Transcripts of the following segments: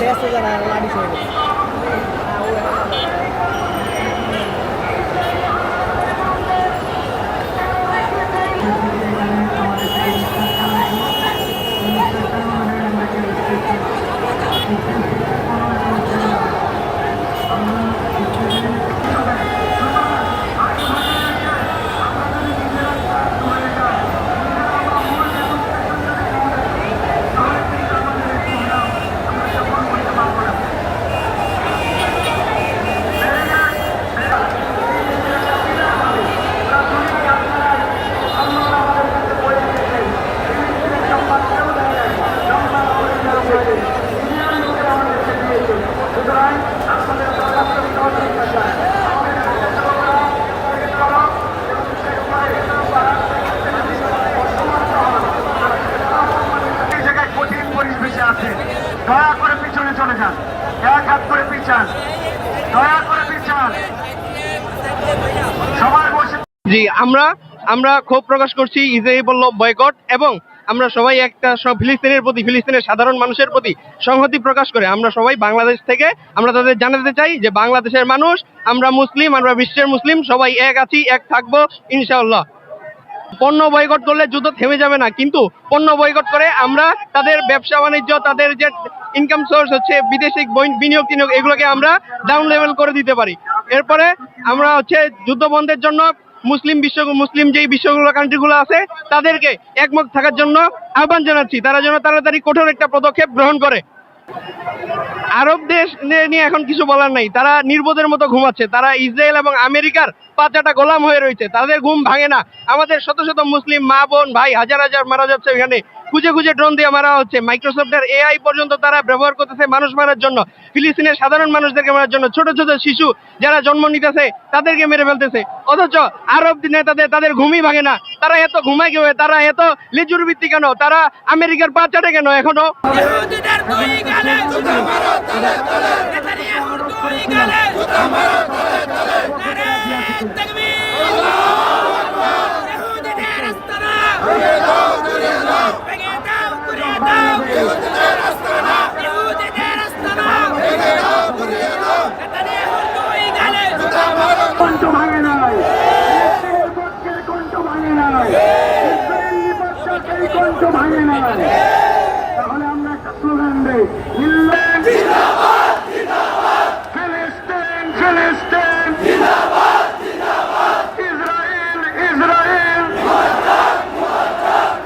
ಬೇಸದ ಅಡಿಸಿ দয়া করে পিছনে চলে যান। এক হাত করে পিছান। দয়া করে পিছান। সবাই বসে জি, আমরা আমরা ক্ষোভ প্রকাশ করছি ইসরায়েল বয়কট এবং আমরা সবাই একটা ফিলিস্তিনের প্রতি, ফিলিস্তিনের সাধারণ মানুষের প্রতি সংহতি প্রকাশ করে। আমরা সবাই বাংলাদেশ থেকে, আমরা তাদের জানাতে চাই যে বাংলাদেশের মানুষ, আমরা মুসলিম, আমরা বিশ্বের মুসলিম, সবাই এক আছি, এক থাকব, ইনশাআল্লাহ। পণ্য বয়কট করলে যুদ্ধ থেমে যাবে না, কিন্তু পণ্য বয়কট করে আমরা তাদের ব্যবসা বাণিজ্য তাদের যে ইনকাম সোর্স হচ্ছে বিদেশি বিনিয়োগ টিনিয়োগ, এগুলোকে আমরা ডাউন লেভেল করে দিতে পারি। এরপরে আমরা হচ্ছে যুদ্ধ বন্ধের জন্য মুসলিম বিশ্ব মুসলিম যেই বিশ্বগুলো কান্ট্রিগুলো আছে, তাদেরকে একমত থাকার জন্য আহ্বান জানাচ্ছি। তারা যেন তাড়াতাড়ি কঠোর একটা পদক্ষেপ গ্রহণ করে। আরব দেশ নিয়ে- এখন কিছু বলার নাই। তারা নির্বোধের মতো ঘুমাচ্ছে। তারা ইসরায়েল এবং আমেরিকার পাঁচাটা গোলাম হয়ে রয়েছে। তাদের ঘুম ভাঙে না। আমাদের শত শত মুসলিম মা বোন ভাই, হাজার হাজার মারা যাচ্ছে এখানে খুঁজে খুঁজে ড্রোন দিয়ে মারা হচ্ছে। মাইক্রোসফটের এআই পর্যন্ত তারা ব্যবহার করতেছে মানুষ মারার জন্য। ফিলিস্তিনের সাধারণ মানুষদেরকে মারার জন্য। ছোট ছোট শিশু যারা জন্ম নিতেছে, তাদেরকে মেরে ফেলতেছে। অথচ আরব নেতাদের তাদের ঘুমই ভাঙে না। তারা এত ঘুমায় কেউ তারা এত লেজুর ভিত্তি কেন? তারা আমেরিকার পাঁচাটে কেন এখনও? ঘুরিয়ে দাও ইহুদিদের আস্তানা ইহুদিদের আস্তানা ভেঙে দাও ঘুরিয়ে দাও নেতানিয়াহুর দুই গালে জুতা মারো কণ্ঠ ভাঙে নাই ইসরায়েল পক্ষের কণ্ঠ ভাঙে নাই ইসরায়েলি পক্ষের সেই কণ্ঠ ভাঙে নাই তাহলে আমরা একটা স্লোগান দেই ইল্লাহ ফিলিস্তিন ফিলিস্তিন ইসরায়েল ইসরায়েল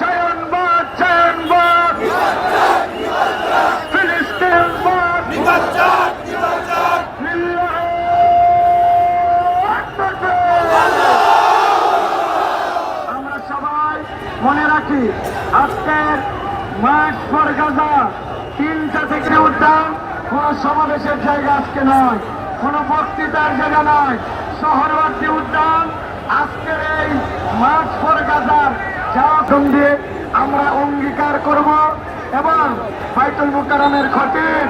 চয়নবাদ চয়নবাদ ফিলিস্তিন বাদ লিল্লাহ আমরা সবাই মনে রাখি আজকের মাঠ ফর গাজা তিনটা থেকে উদ্যান কোন সমাবেশের জায়গা আজকে নয়, কোন বক্তৃতার জায়গা নয়। শহরবর্তী উদ্যান, আজকের এই মাছ ফর গাজার যাওয়া দিয়ে আমরা অঙ্গীকার করব এবং বাইতুল মুকারমের খতিব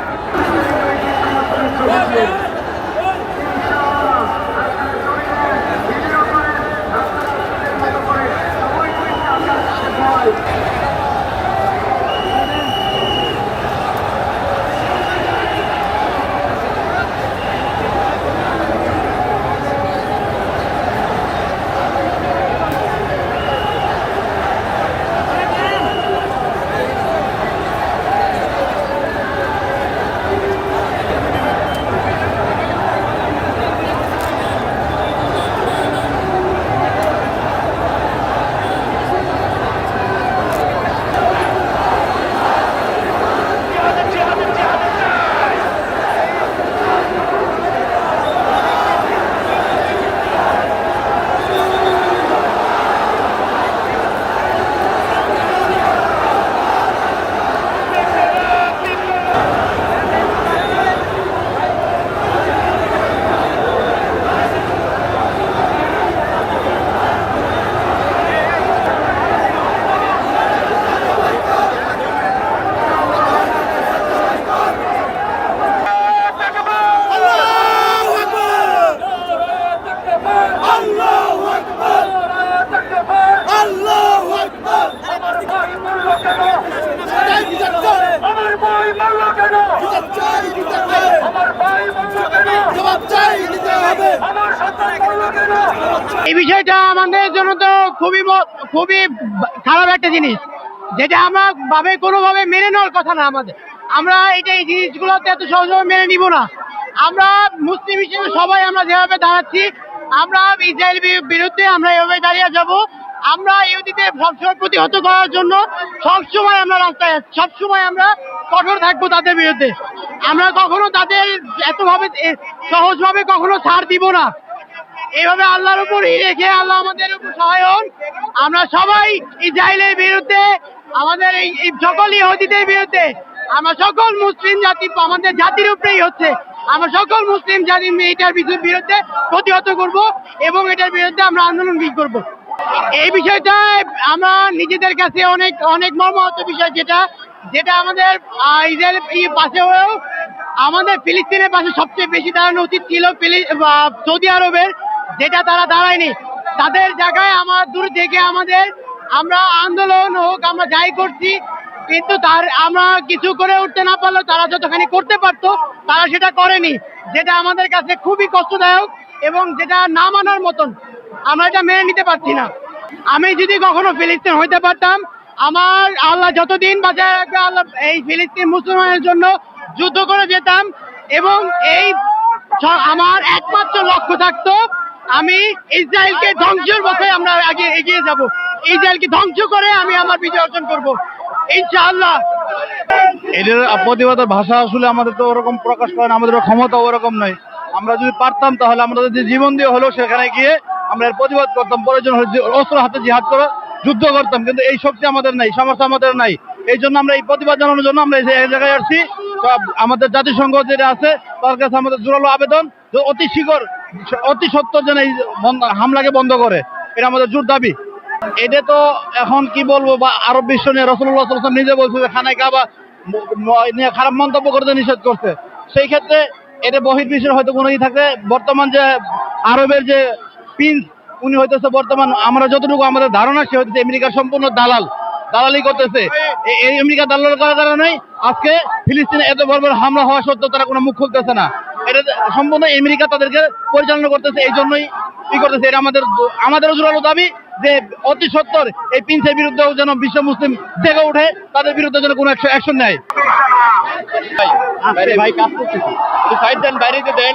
এই বিষয়টা আমাদের জন্য তো খুবই খুবই খারাপ একটা জিনিস, যেটা আমরা ভাবে কোনোভাবে মেনে নেওয়ার কথা না আমাদের। আমরা এটা এই জিনিসগুলোতে এত সহজভাবে মেনে নিব না। আমরা মুসলিম হিসেবে সবাই আমরা যেভাবে দাঁড়াচ্ছি, আমরা ইসরায়েল বিরুদ্ধে আমরা এভাবে দাঁড়িয়ে যাব। আমরা ইহুদিদের সবসময় প্রতিহত করার জন্য সবসময় আমরা রাস্তায় সবসময় আমরা কঠোর থাকব তাদের বিরুদ্ধে। আমরা কখনো তাদের এতভাবে সহজভাবে কখনো ছাড় দিব না। এইভাবে আল্লাহর উপরই রেখে আল্লাহ আমাদের উপর সহায় হন। আমরা সবাই ইসরায়েলের বিরুদ্ধে, আমাদের এই সকল ইহুদিদের বিরুদ্ধে, আমরা সকল মুসলিম জাতি, আমাদের জাতির উপরেই হচ্ছে। আমরা সকল মুসলিম জাতি, এটার বিরু- বিরুদ্ধে প্রতিহত করব এবং এটার বিরুদ্ধে আমরা আন্দোলন করব। এই বিষয়টা আমরা নিজেদের কাছে অনেক অনেক মর্মাহত বিষয় যেটা যেটা আমাদের আহ, ইসরায়েল এই পাশে হয়েও আমাদের ফিলিস্তিনের পাশে সবচেয়ে বেশি দাঁড়ানো উচিত ছিল সৌদি আরবের যেটা তারা দাঁড়ায়নি। তাদের জায়গায় আমার দূর থেকে আমাদের আমরা আন্দোলন হোক আমরা যাই করছি কিন্তু তার আমরা কিছু করে উঠতে না পারলেও তারা যতখানি করতে পারতো তারা সেটা করেনি। যেটা আমাদের কাছে খুবই কষ্টদায়ক এবং যেটা না মানার মতন। আমরা এটা মেনে নিতে পারছি না। আমি যদি কখনো ফিলিস্তিন হইতে পারতাম, আমার আল্লাহ যতদিন বাঁচায় রাখবে, আল্লাহ এই ফিলিস্তিন মুসলমানের জন্য যুদ্ধ করে যেতাম এবং এই আমার একমাত্র লক্ষ্য থাকতো, আমি ইসরায়েলকে ধ্বংসের পথে আমরা আগে এগিয়ে যাব। ইসরায়েলকে ধ্বংস করে আমি আমার বিজয় অর্জন করব। ইনশাআল্লাহ। এদের প্রতিবাদের ভাষা আসলে আমাদের তো ওরকম প্রকাশ করেন আমাদের ক্ষমতা ওরকম নয়। আমরা যদি পারতাম তাহলে আমরা যদি জীবন দিয়ে হলেও সেখানে গিয়ে আমরা এর প্রতিবাদ করতাম প্রয়োজন অস্ত্র হাতে জিহাদ করে যুদ্ধ করতাম। কিন্তু এই শক্তি আমাদের নাই, সামর্থ্য আমাদের নাই। এই জন্য আমরা এই প্রতিবাদ জানানোর জন্য আমরা এই জায়গায় আসছি। আমাদের জাতিসংঘ যেটা আছে, তার কাছে আমাদের জোরালো আবেদন অতি শীঘ্র অতি সত্তর যেন এই হামলাকে বন্ধ করে। এটা আমাদের জোর দাবি। এটা তো এখন কি বলব, বা আরব বিশ্ব নিয়ে রসুল্লাহ নিজে বলছে যে খানায় কাবা নিয়ে খারাপ মন্তব্য করতে নিষেধ করছে। সেই ক্ষেত্রে এটা বহির্বিশ্বের হয়তো কোনো থাকে বর্তমান যে আরবের যে প্রিন্স উনি হইতেছে বর্তমান আমরা যতটুকু আমাদের ধারণা, সে হইতেছে আমেরিকার সম্পূর্ণ দালাল, দালালি করতেছে। এই আমেরিকা দালাল করার কারণে আজকে ফিলিস্তিনে এত বড় বড় হামলা হওয়া সত্ত্বেও তারা কোনো মুখ খুলতেছে না। এটা সম্পূর্ণ আমেরিকা তাদেরকে পরিচালনা করতেছে, এই জন্যই ই করতেছে। এটা আমাদের আমাদেরও জোরালো দাবি যে অতি সত্তর এই প্রিন্সের বিরুদ্ধেও যেন বিশ্ব মুসলিম জেগে উঠে তাদের বিরুদ্ধে যেন কোনো অ্যাকশন নেয়। ভাই কাজ করতেছি। দেন বাইরে দেন।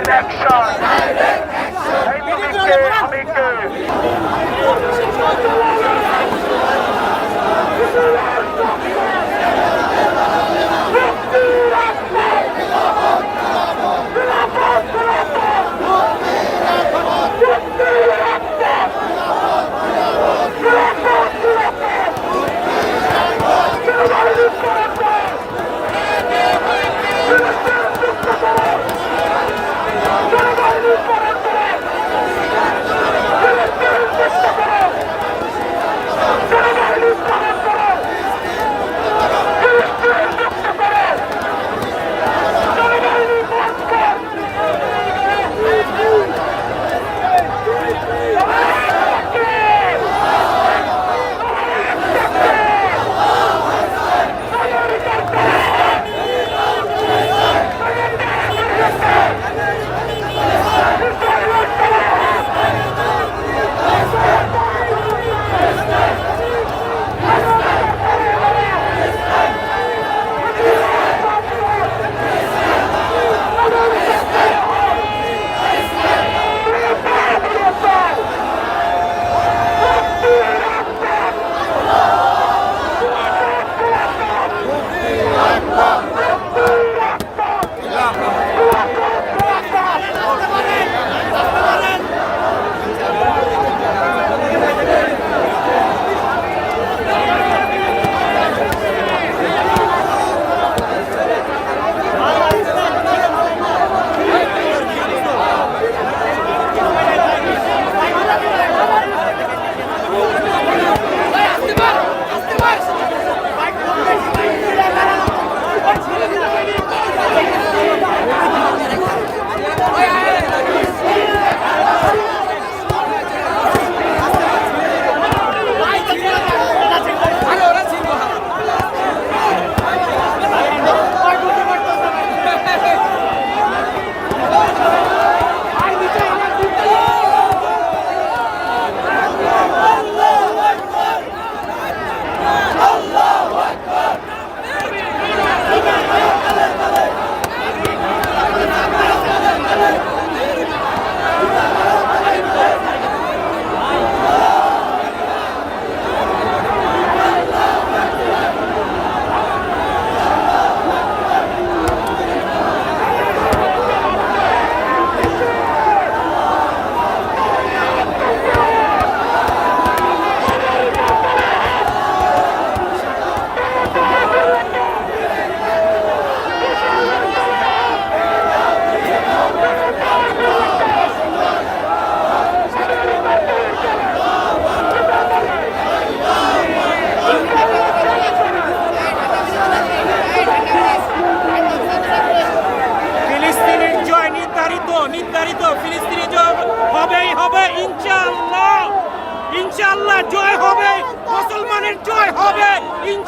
বাংলাদেশের অ্যাকশন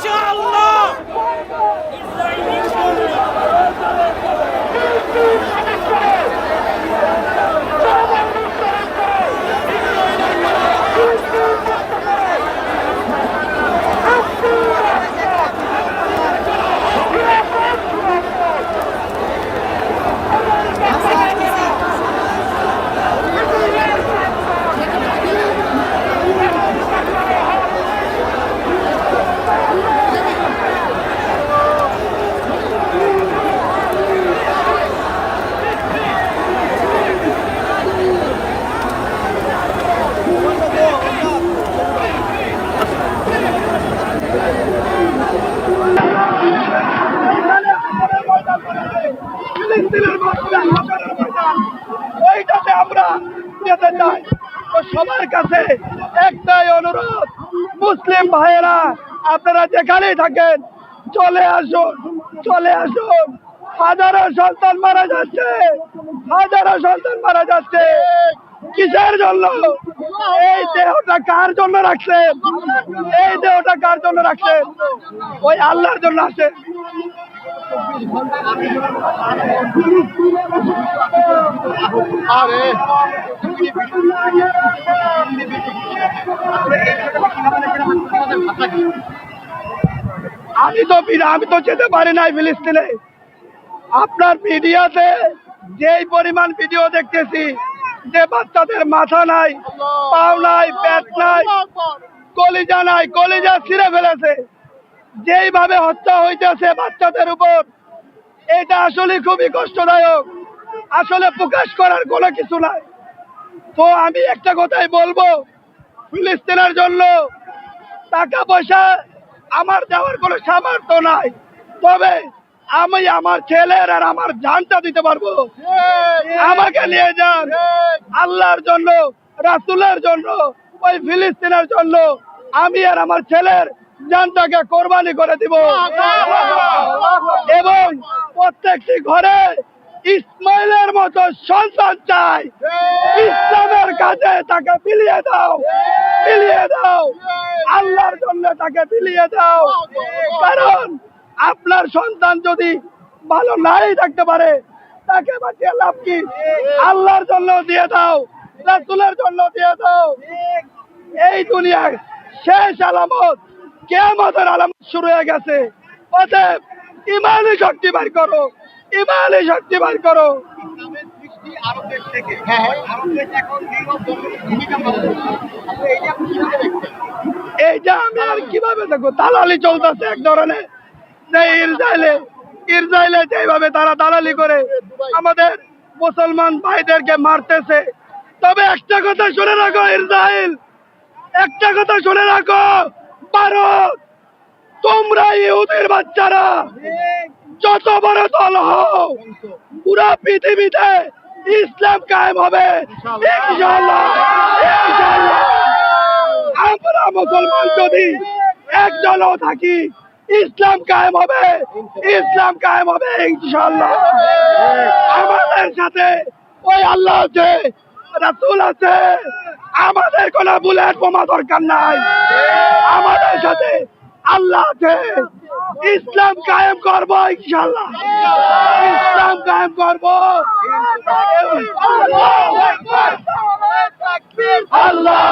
ইনশাআল্লাহ ফিলিস্তিনের মাধ্যমে হাজারের ময়দান ওইটাতে আমরা যেতে চাই তো সবার কাছে একটাই অনুরোধ মুসলিম ভাইয়েরা আপনারা যেখানেই থাকেন। চলে আসুন চলে আসুন। হাজারো সন্তান মারা যাচ্ছে হাজারো সন্তান মারা যাচ্ছে। কিসের জন্য? এই দেহটা কার জন্য রাখছেন? এই দেহটা কার জন্য রাখছেন? ওই আল্লাহর জন্য আছে। আমি তো আমি তো যেতে পারি নাই ফিলিস্তিনে। আপনার মিডিয়াতে যেই পরিমাণ ভিডিও দেখতেছি, যে বাচ্চাদের মাথা নাই, পাও নাই, পেট নাই, কলিজা নাই, কলিজা ছিঁড়ে ফেলেছে। যেইভাবে হত্যা হইতেছে বাচ্চাদের উপর, এটা আসলে খুবই কষ্টদায়ক। আসলে প্রকাশ করার কোনো কিছু নাই। তো আমি একটা কথাই বলব, ফিলিস্তিনের জন্য টাকা পয়সা আমার দেওয়ার কোনো সামর্থ্য নাই। তবে আমি আমার ছেলের আর আমার জানটা দিতে পারব। আমাকে নিয়ে যান। আল্লাহর জন্য রাসুলের জন্য ওই ফিলিস্তিনের জন্য আমি আর আমার ছেলের জানটাকে কোরবানি করে দিব। এবং প্রত্যেকটি ঘরে ইসমাইলের মতো সন্তান চাই। ইসলামের কাছে তাকে বিলিয়ে দাও। বিলিয়ে দাও। আল্লাহর জন্য তাকে বিলিয়ে দাও। কারণ আপনার সন্তান যদি ভালো নাই থাকতে পারে তাকে বাঁচিয়ে লাভ কি? আল্লাহর জন্য দিয়ে দাও। রাসুলের জন্য দিয়ে দাও। এই দুনিয়ার শেষ আলামত কেয়ামতের আলামত শুরু হয়ে গেছে। অতএব ইমানি শক্তি বার করো। ইমানি শক্তি বার করো। এইটা আমি আর কীভাবে দেখব? দালালি চলতেছে এক ধরনের। ইসরায়েলে ইসরায়েলে যেভাবে তারা দালালি করে আমাদের মুসলমান ভাইদেরকে মারতেছে। তবে একটা কথা শুনে রাখো ইসরায়েল। একটা কথা শুনে রাখো ভারত তোমরা ইহুদের বাচ্চারা। যত বড় দল হও পুরা পৃথিবীতে ইসলাম কায়েম হবে। আমরা মুসলমান যদি একদলও থাকি, ইসলাম কায়েম হবে। ইসলাম কায়েম হবে, ইনশাআল্লাহ। আমাদের সাথে ওই আল্লাহ আছে, রাসূল আছে। আমাদের কোনো বুলেট বোমা দরকার নাই। আমাদের সাথে আল্লাহ আছে। ইসলাম কায়েম করব ইনশাল্লাহ ইসলাম কায়েম করব। আল্লাহ